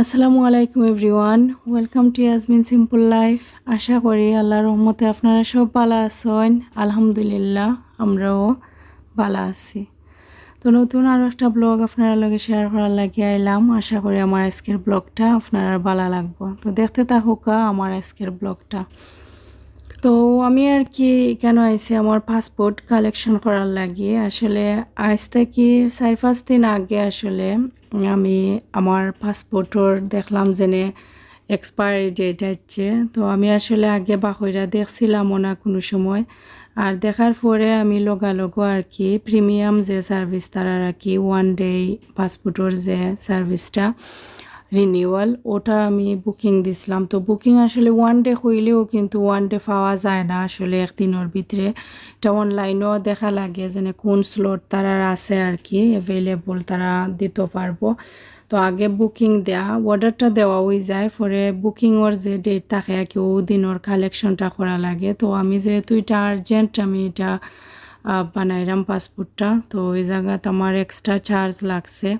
আসসালামু আলাইকুম everyone, welcome to Yasmin simple life. আশা করি আল্লাহ রহমতে আপনারা সব ভালো আছেন। আলহামদুলিল্লাহ, আমরাও ভালো আছি। তো নতুন আরও একটা ব্লগ আপনারা লগে শেয়ার করার লাগিয়ে আইলাম। আশা করি আমার আজকের ব্লগটা আপনারা ভালো লাগবো। তো দেখতে তা থাকুকা আমার আজকের ব্লগটা। তো আমি আর কি কেন আইসি আমার পাসপোর্ট কালেকশন করার লাগিয়ে আসলে আজ থেকে চার পাঁচ দিন আগে আসলে আমি আমার পাসপোর্টর দেখলাম যেনে এক্সপায়ারি ডেট আছে। তো আমি আসলে আগে বাকইরা দেখছিলাম না কোনো সময়। আর দেখার পরে আমি লগালগো আর কি প্রিমিয়াম যে সার্ভিস তারা আর কি ওয়ান ডে পাসপোর্টর যে সার্ভিসটা রিনিউয়াল ওটা আমি বুকিং দিছিলাম। তো বুকিং আসলে ওয়ান ডে হইলেও কিন্তু ওয়ান ডে পাওয়া যায় না আসলে একদিনের ভিতরে। এটা অনলাইনেও দেখা লাগে যে কোন স্লট তারা আছে আর কি অ্যাভেলেবল তারা দিতে পারব। তো আগে বুকিং দেয়া অর্ডারটা দেওয়া হয়ে যায়, পরে বুকিংয়ের যে ডেট থাকে কি, ও দিনের কালেকশনটা করা লাগে। তো আমি যেহেতু এটা আর্জেন্ট আমি এটা বানাইলাম পাসপোর্টটা তো ওই জায়গাতে আমার এক্সট্রা চার্জ লাগছে।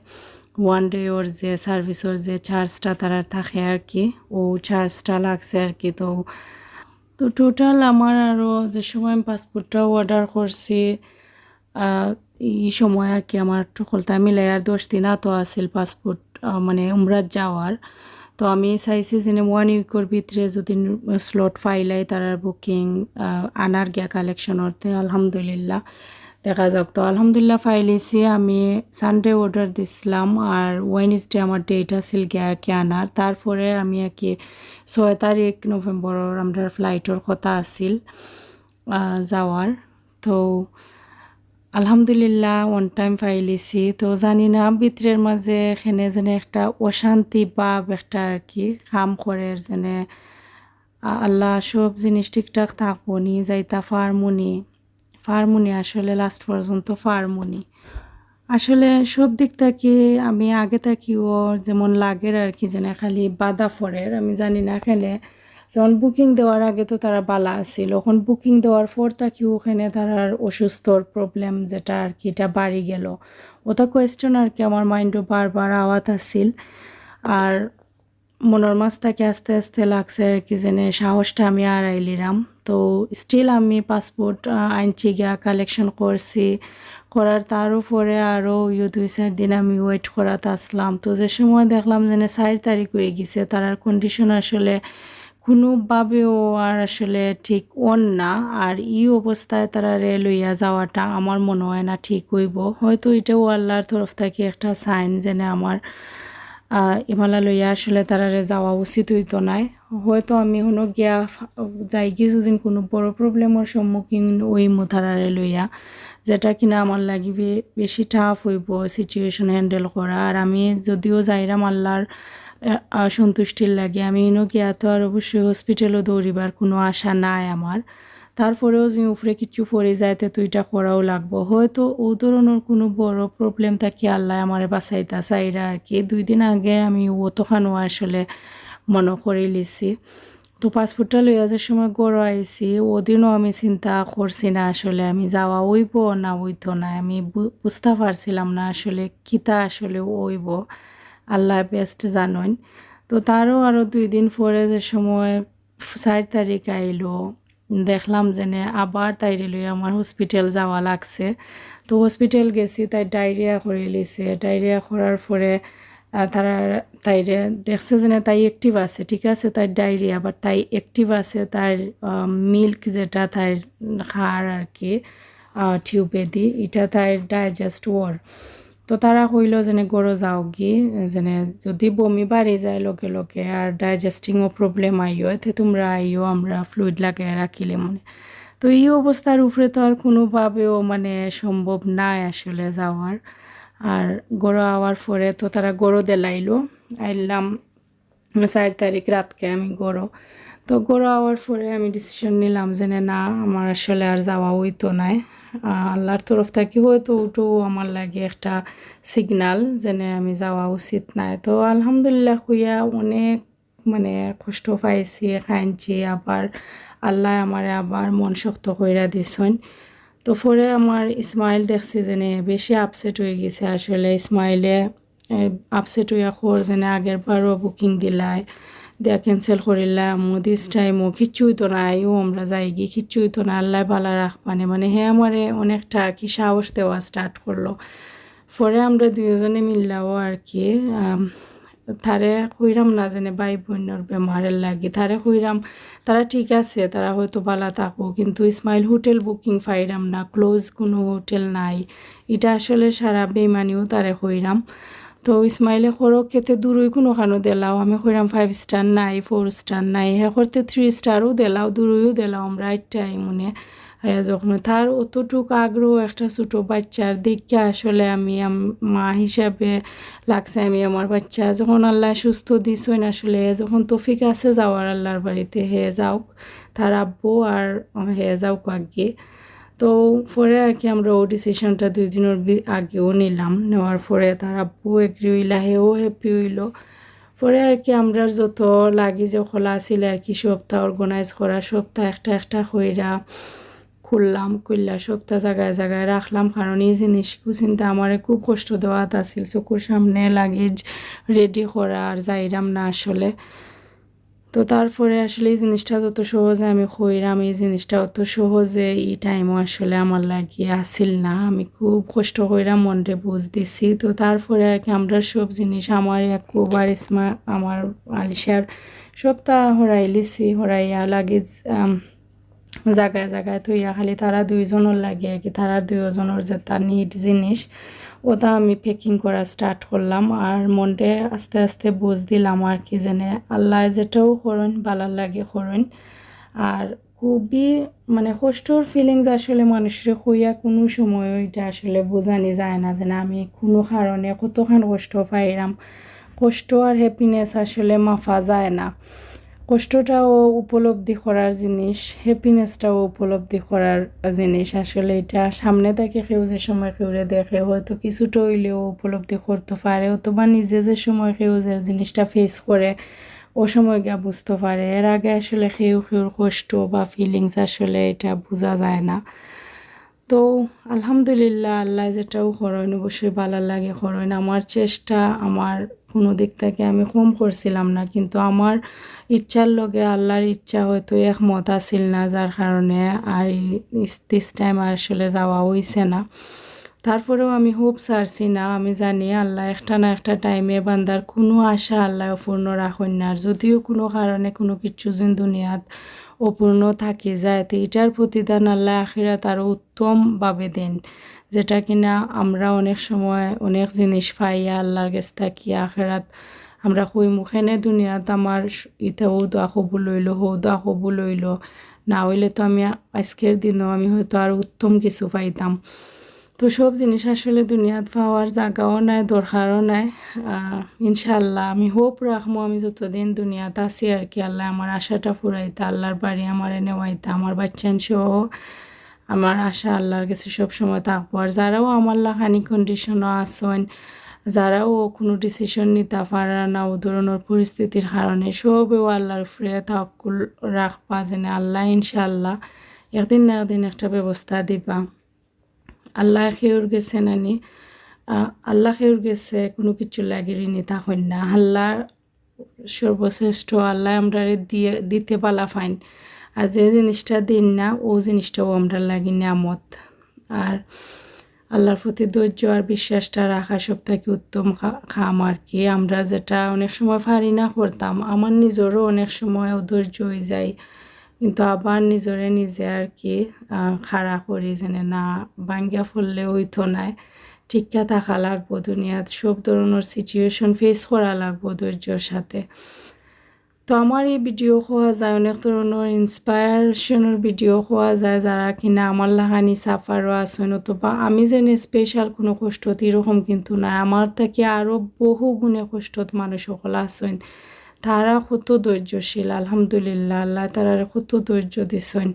ওয়ান ডে ওর যে সার্ভিসের যে চার্জটা তারা থাকে আর কি, ও চার্জটা লাগছে আর কি। তো তো টোটাল আমার আরও যে সময় আমি পাসপোর্টটা অর্ডার করছি এই সময় আর কি আমার সকলটা মিলাই আর দশ দিন তো আছিল পাসপোর্ট মানে উমরাত যাওয়ার। তো আমি চাইছি যে ওয়ান উইকের ভিতরে যদি স্লট ফাইলাই তার বুকিং আনার গিয়া কালেকশনতে আলহামদুলিল্লাহ। দেখা যাক। তো আলহামদুলিল্লাহ ফাইলিছি আমি সানডে অর্ডার দিছিলাম আর ওয়েনসডে আমার ডেট আছিল গিয়াকে আনার। তারপরে আমি আর কি ছয় তারিখ নভেম্বরের আমার ফ্লাইটর কথা আছিল যাওয়ার। তো আলহামদুলিল্লাহ ওয়ান টাইম ফাইলিছি তো জানি না, ভিতরের মাঝে এখানে যেন একটা অশান্তি ভাব একটা আর কি, কাম করে যেন আল্লাহ সব জিনিস ঠিকঠাক থাকব নি, যাইতা ফার্মুনি ফার্মুনি আসলে লাস্ট পর্যন্ত ফার্মুনি। আসলে সব দিক থেকে আমি আগে থাকিও যেমন লাগের আর কি, যেন খালি বাদা ফরের আমি জানি না এখানে যেমন বুকিং দেওয়ার আগে তো তারা বালা আছিল। ওখান বুকিং দেওয়ার পর থাকি ওখানে তারার অসুস্থর প্রবলেম যেটা আর কি, এটা বাড়ি গেল। ওটা কোয়েশ্চেন আর কি আমার মাইন্ডও বারবার আওয়াত আছিল। আর মনের মাছ থেকে আস্তে আস্তে লাগছে আর কি, যেন সাহসটা আমি আর আইলিরাম তো স্টিল আমি পাসপোর্ট আনছি গিয়া কালেকশন করছি। করার তারও উপরে আরও ইয়ে দুই চার দিন আমি ওয়েট করাতে আসলাম। তো যে সময় দেখলাম যেন চার তারিখ হয়ে গেছে, তার কন্ডিশন আসলে কোনোভাবেও আর আসলে ঠিক অন না। আর ই অবস্থায় তারা রে লইয়া যাওয়াটা আমার মনে হয় না ঠিক হইব। হয়তো এটাও আল্লাহর তরফ থেকে একটা সাইন যেন আমার লইয়া আসলে তারারে যাওয়া উচিত হইতো নাই। হয়তো আমি হনো গিয়া যাই গিয়ে যদি কোনো বড় প্রবলেমের সম্মুখীন ওই মুথারারে লইয়া, যেটা কিনা আমার লাগি বেশি টাফ হইব সিচুয়েশন হ্যান্ডেল করা। আর আমি যদিও যাইরাম আল্লাহর সন্তুষ্টির লাগে, আমি ইনো গিয়া তো আর অবশ্যই হসপিটালও দৌড়িবার কোনো আশা নাই আমার। তারপরেও যে উপরে কিছু পড়ে যাইতে তো এটা করাও লাগবো। হয়তো ও ধরনের কোনো বড় প্রবলেম থাকে আল্লাহ আমারে বাঁচাইতা চাইরা আর কি। দুই দিন আগে আমি ও তখনও আসলে মনে করে লিছি। তো পাসপোর্টটা লইয়া যে সময় গড় আইছি, ওদিনও আমি চিন্তা করছি না আসলে আমি যাওয়া ওইব না ওইতো না। আমি বুঝতে পারছিলাম না আসলে কিতা আসলে ওইব আল্লাহ বেস্ট জানেন তো তারও আরও দুই দিন পরে যে সময় চার তারিখ আইলো দেখলাম যে আবার তাইরে লই আমার হসপিটাল যাওয়া লাগছে। তো হসপিটাল গেছি, তাই ডায়রিয়া করে লিছে। ডায়রিয়া করার পরে তারা তাইরে দেখছে যে তাই অ্যাক্টিভ আছে, ঠিক আছে তার ডায়রিয়া বাট তাই অ্যাক্টিভ আছে, তার মিল্ক যেটা, তার খার আর কি টিউবে দি, এটা তার ডাইজেস্ট ওয়ার তো তারা কইল যেনে গরো যাও গি যেনে যদি বমি বাড়ি যায় লগে লগে আর ডাইজেস্টিংও প্রবলেম আইও তে তোমরা আইও, আমরা ফ্লুইড লাগে রাখিলে মনে। তো এই অবস্থার উপরে তো আর কোনোভাবেও মানে সম্ভব নাই আসলে যাওয়ার। আর গরো আওয়ার পরে তো তারা গরো দেলাইলো। আইলাম চার তারিখ রাতকে আমি গরো তো গরো আওয়ার পরে আমি ডিসিশন নিলাম যে না আমার আসলে আর যাওয়া হইতো নাই। আল্লাহর তরফ থেকে হয়তো ওটাও আমার লাগে একটা সিগনাল যেনে আমি যাওয়া উচিত নাই। তো আলহামদুলিল্লাহ হইয়া অনেক মানে কষ্ট পাইছি খাইছি আবার আল্লাহ আমার আবার মন শক্ত কইরা দিছেন। তো পরে আমার ইসমাইল দেখছি যেনে বেশি আপসেট হয়ে গেছে। আসলে ইসমাইলে আপসেট হইয়া খোর যেনে আগের বুকিং দিলায় দেয়া ক্যান্সেল করিলাম দিস টাইমও কিচ্ছুই তো নাই ও আমরা যাই গিয়ে কিচ্ছুই তো না, আল্লাহ বালা রাখবানে। মানে হে আমারে অনেকটা কি সাহস দেওয়া স্টার্ট করল। পরে আমরা দুজনে মিললাও আর কি তারে কইরাম না জানে ভাই বোনের বেমারের লাগে। তারে কইরাম, তারা ঠিক আছে, তারা হয়তো বালা থাকো কিন্তু ইসমাইল হোটেল বুকিং পাইরাম না ক্লোজ কোনো হোটেল নাই। এটা আসলে সারা বেমানিও তারে কইরাম। তো ইসমাইলে করো কেতে দূরই কোনো খানো দেলাও, আমি কইরাম ফাইভ স্টার নাই ফোর স্টার নাই, হে করতে থ্রি স্টারও দেলাও, দূরইও দেলাও, আমরা একটাই মনে যখন তার অতটুক আগ্রহ, একটা ছোটো বাচ্চার দেখে আসলে আমি মা হিসাবে লাগছে আমি আমার বাচ্চা। যখন আল্লাহ সুস্থ দিছই না আসলে, যখন তফিক আছে যাওয়ার আল্লাহর বাড়িতে, হে যাওক তার আব্বু আর হে যাওক আগে। তো পরে আর কি আমরা ও ডিসিশনটা দুই দিনের আগেও নিলাম। নেওয়ার পরে তার আব্বু এগ্রি হইলা, হেও হ্যাপি হইল। পরে আর কি আমরা যত লাগি যে খোলা আছিল আর কি সপ্তাহ অর্গানাইজ করা, সপ্তাহ একটা একটা হইরা খুললাম, খুললা সপ্তাহ জায়গায় জায়গায় রাখলাম। কারণ এই জিনিস চিন্তা আমার খুব কষ্ট দেওয়াত আছিল। চকুর সামনে লাগেজ রেডি করা আর যাইরাম না আসলে। তো তারপরে আসলে এই জিনিসটা যত সহজে আমি খইরাম এই জিনিসটা অত সহজে এই টাইমও আসলে আমার লাগিয়ে আসিল না। আমি খুব কষ্ট কইরাম মনরে বুঝ দিছি। তো তারপরে আর কি আমরা সব জিনিস আমার একবার ইসমা, আমার আলিশার সপ্তাহ হরাই লিছি, হরাইয়া লাগেজ জায়গায় জায়গায় থইয়া খালি তারা দুইজনের লাগে আর কি তারা দুইজনের যে তার নিট জিনিস ওটা আমি প্যাকিং করা স্টার্ট করলাম আর মনটে আস্তে আস্তে বুঝ দিলাম আর কি যেনে আল্লাহ যেটাও করেন ভালো লাগে করেন। আর খুবই মানে কষ্টর ফিলিংস আসলে মানুষের হইয়া কোনো সময় ওইটা আসলে বোঝানি যায় না যে আমি কোনো কারণে কতখান কষ্ট পাইলাম। কষ্ট আর হ্যাপিনেস আসলে মাফা যায় না। কষ্টটাও উপলব্ধি করার জিনিস হ্যাপিনেসটাও উপলব্ধি করার জিনিস। আসলে এটা সামনে থাকে কেউ যে সময় কেউরে দেখে, হয়তো কিছুটা হইলেও উপলব্ধি করতে পারে। অথবা নিজে যে সময় কেউ যে জিনিসটা ফেস করে, ও সময় গিয়া বুঝতে পারে। এর আগে আসলে কেউ কেউর কষ্ট বা ফিলিংস আসলে এটা বোঝা যায় না। তো আলহামদুলিল্লাহ আল্লাহ যেটাও হরণ অবশ্যই ভালো লাগে, হরণ আমার চেষ্টা, আমার কোনো দিক থেকে আমি কম করছিলাম না, কিন্তু আমার ইচ্ছার লগে আল্লাহর ইচ্ছা হয়তো একমত আসিল না, যার কারণে আর দিস টাইম আসলে যাওয়া হইছে না। তারপরেও আমি হোপ ছাড়ছি না, আমি জানি আল্লাহ একটা না একটা টাইমে বান্দার কোনো আশা আল্লাহ অপূর্ণ রাখেন না। যদিও কোনো কারণে কোনো কিছু যেন দুনিয়াত অপূর্ণ থাকি যায় তো এটার প্রতিদান আল্লাহ আখিরাত আরও উত্তমভাবে দেন, যেটা কিনা আমরা অনেক সময় অনেক জিনিস পাইয়া আল্লাহর কাছ থাকি, আখেরাত আমরা কই মুখেনে দুনিয়াত আমার ইতে হৌ দোয়া কবুল লইল হৌ দোয়া কবুল লইল না হইলে তো আমি আজকের দিনও আমি হয়তো আর উত্তম কিছু পাইতাম। তো সব জিনিস আসলে দুনিয়াত পাওয়ার জায়গাও নাই, দরকারও নাই। ইনশাল্লাহ আমি হোপ রাখব আমি যতদিন দুনিয়াত আছি আর কি। আল্লাহ আমার আশাটা ফুরাইতা আল্লাহর বাড়ি আমার নেওয়াইতা, আমার বাচ্চান সহ আমার আশা আল্লাহর কাছে সবসময় থাকব। আর যারাও আমার লাখানি কন্ডিশনও আসেন যারাও কোনো ডিসিশন নিতে পারে না, ও ধরনের পরিস্থিতির কারণে সবেও আল্লাহর ফিরে তাকুল রাখবা যেন আল্লাহ ইনশাল্লাহ একদিন না একদিন একটা ব্যবস্থা দিবা। আল্লাহ খেউর গেছে নানি আল্লাহ খেউর গেছে, কোনো কিছু লাগিয়ে নিতা হইন না। আল্লাহ সর্বশ্রেষ্ঠ, আল্লাহ আমরা দিয়ে, দিতে পালা ফাইন। আর যে জিনিসটা দিন না, ও জিনিসটাও আমরা লাগি নিয়ামত। আর আল্লাহর প্রতি ধৈর্য আর বিশ্বাসটা রাখা সব থেকে উত্তম খাম আর কি। আমরা যেটা অনেক সময় পারি না করতাম, আমার নিজেরও অনেক সময় অধৈর্য হয়ে যায়। কিন্তু আবার নিজরে নিজে আর কি খাড়া করি যেনে না বাঙ্গিয়া ফুললে হইতো নাই ঠিকঠাক থাকা লাগবো দুনিয়াত, সব ধরনের সিচুয়েশন ফেস করা লাগবো ধৈর্যর সাথে। তো আমার এই ভিডিও খোয়া যায়, অনেক ধরনের ইন্সপায়ারেশনের ভিডিও খোয়া যায় যারা কিনা আমার লাহানি সাফারও আসেন অথবা আমি যেন স্পেশাল কোনো কষ্ট এরকম কিন্তু না, আমার থেকে আরও বহু গুণে কষ্টত মানুষ সকল আসেন তারা কত ধৈর্যশীল, আলহামদুলিল্লাহ, আল্লাহ তারা কত ধৈর্য দিছেন।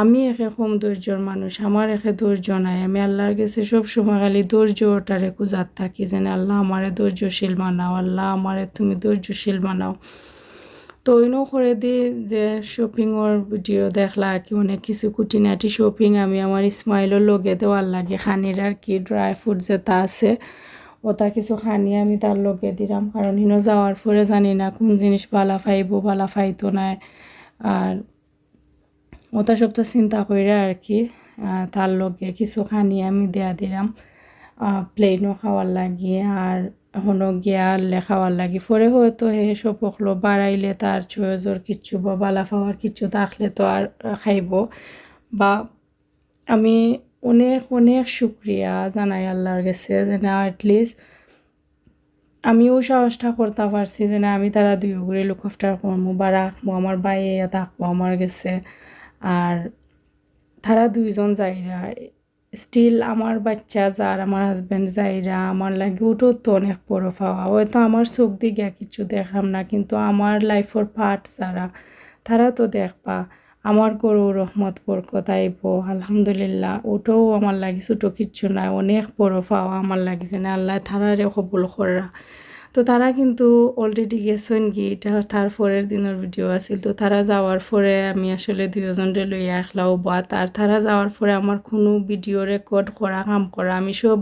আমি একে কম ধৈর্যর মানুষ আমার একে ধৈর্য নাই। আমি আল্লাহর কাছে সব সময় খালি ধৈর্যটারে কুজাত থাকি যেন, আল্লাহ আমারে ধৈর্যশীল বানাও, আল্লাহ আমারে তুমি ধৈর্যশীল বানাও। তো ওইনও করে দিই যে শপিংয়ের ভিডিও দেখলা, কি অনেক কিছু কুটিনাটি শপিং আমি আমার স্মাইলের লগে দেওয়ার লাগে। খানির আর কি ড্রাই ফ্রুট যেটা আছে। ওটা কিছু খানি আমি তার লগে দিলাম। কারণ হিনো যাওয়ার পরে জানি না কোন জিনিস বালা ফাইব বালা ফাইতো নাই আর ওটা তো চিন্তা করে আর কি তার লগে কিছু খানি আমি দেয়া দিলাম। প্লেনও খাওয়ার লাগি আর হনো গিয়া আনলে খাওয়ার লাগি। পরে হয়তো হে সব হলো বাড়াইলে তার চয়েজর কিচ্ছু বা বালা খাওয়ার কিচ্ছু থাকলে তো আর খাইব। বা আমি অনেক অনেক শুক্রিয়া জানাই আল্লাহর কাছে যে না অ্যাটলিস্ট আমিও সাহসটা করতে পারছি যে না আমি তারা দুই ঘুরে লুক আফটার করব বা রাখব আমার বাইয়ে থাকব আমার গেছে আর তারা দুইজন যাইরা স্টিল আমার বাচ্চা যার, আমার হাজব্যান্ড যাইরা, আমার লাগে ওটাও তো অনেক বড় পাওয়া। হয়তো আমার চোখ দিকে কিছু দেখলাম না, কিন্তু আমার লাইফের পার্ট যারা, তারা তো দেখবা। আমার করো রহমত বরকত আইব আলহামদুলিল্লাহ, ওটাও আমার লাগিছে ছোটো কিচ্ছু নাই। অনেক বড় আমার লাগিছে না। আল্লাহ থারারে কবুল করা। তো তারা কিন্তু অলরেডি গেছেন কি? এটা তার পরের দিনের ভিডিও আছিল। তো তারা যাওয়ার পরে আমি আসলে দুজনরে লইয়া একলাও বা তার, তারা যাওয়ার পরে আমার কোনো ভিডিও রেকর্ড করা, কাম করা, আমি সব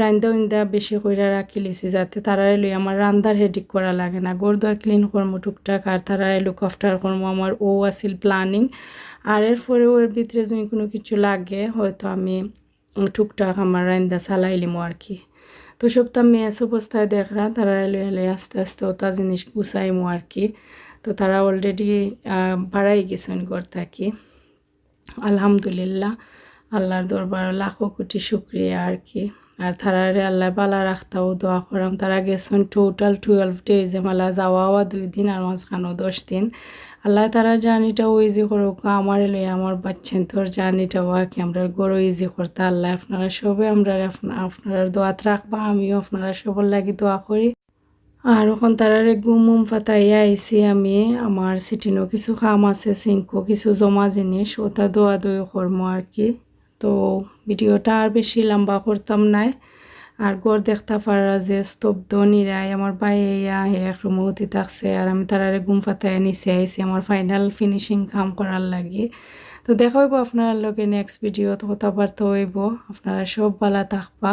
রান্দা উন্দা বেশি কইরা রাখি লিছি যাতে তারারে লই আমার রান্দার হেডিক করা লাগে না। গোরদার ক্লিন করব টুকটাক, আর তারারে লুক আফটার করব আমার ও আছিল প্ল্যানিং আর এর পরে ওর ভিতরে যদি কোনো কিছু লাগে, হয়তো আমি টুকটাক আমার রান্দা চালাইলিমো আর কি। তো সবটা মেস অবস্থায় দেখরা তারা এলে এলে আস্তে আস্তে ওটা জিনিস গুছাইমো আর কি তো তারা অলরেডি বাড়াই গেছেন ঘর থাকি আলহামদুলিল্লাহ আল্লাহর দরবার লাখো কোটি শুক্রিয়া আর কি আর তারারে আল্লাহ বালা রাখতাও দোয়া করাম তারা গেছেন টোটাল টুয়েলভ ডেজ মালা যাওয়া দুই দিন আর মাঝখানো দশ দিন আল্লাহ তারা জার্নিটাও ইজি করুক, আমার লই আমার বাচ্চেন তোর জার্নিটাও আর কি আমরা গরু ইজি করতে, আল্লাহ আপনারা সবে আমরা আপনারা দোয়াত রাখবা, আমিও আপনারা সবার লাগি দোয়া করি। আর ওখান তারারে গুম উম ফাতাইয়া আইসি আমি, আমার সিটিনও কিছু কাম আছে সিঙ্কো কিছু জমা জিনিস, ওটা দোয়া দই করব আর কি। তো ভিডিওটা আর বেশি লম্বা করতাম নাই। আর গড় দেখতে পারা যে স্তব্ধ নিরাই আমার বাইয়া হে এক রুমতি থাকছে আর আমি তারারে গুম ফাতায় নিচে আইসি আমার ফাইনাল ফিনিশিং কাম করার লাগে। তো দেখা হইব আপনার লগে নেক্সট ভিডিওত কথাবার্তা হইব। আপনারা সব ভালো থাকবা।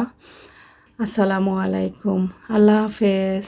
আসসালামু আলাইকুম। আল্লাহ হাফেজ।